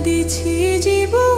দিছি জীবন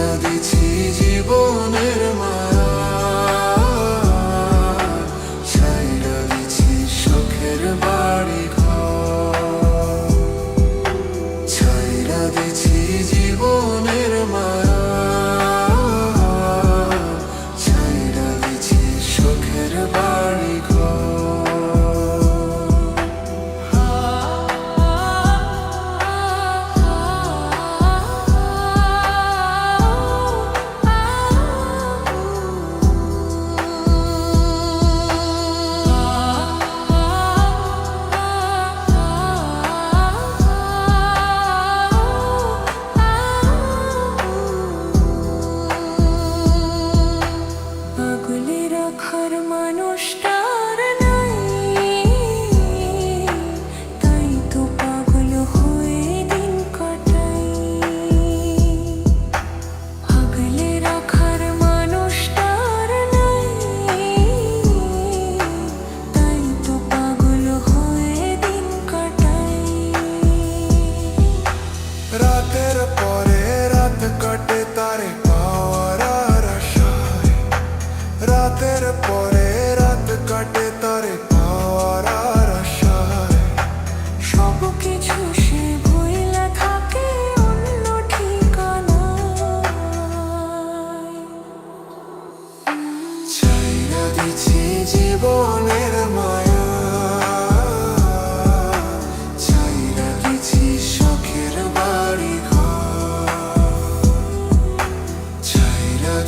কাঁদেছি জীবনের মা ছাইরা দিছি সুখের বাড়ি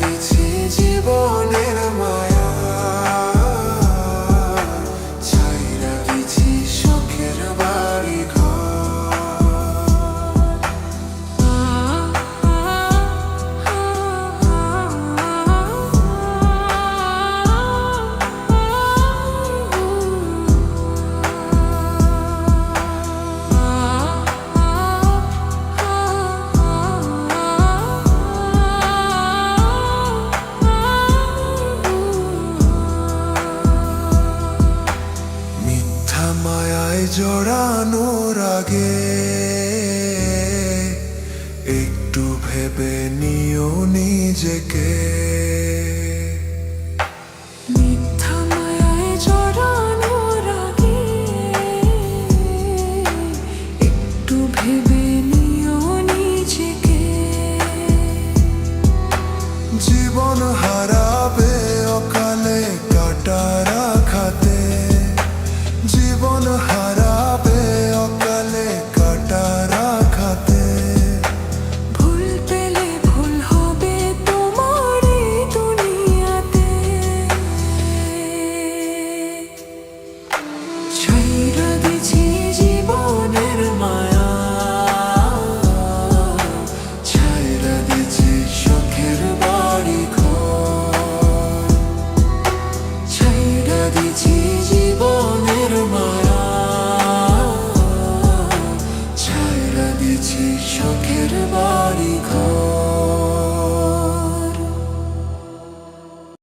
bawić মায়ায় জড়ানোর আগে একটু ভেবে নিও নিজেকে। everybody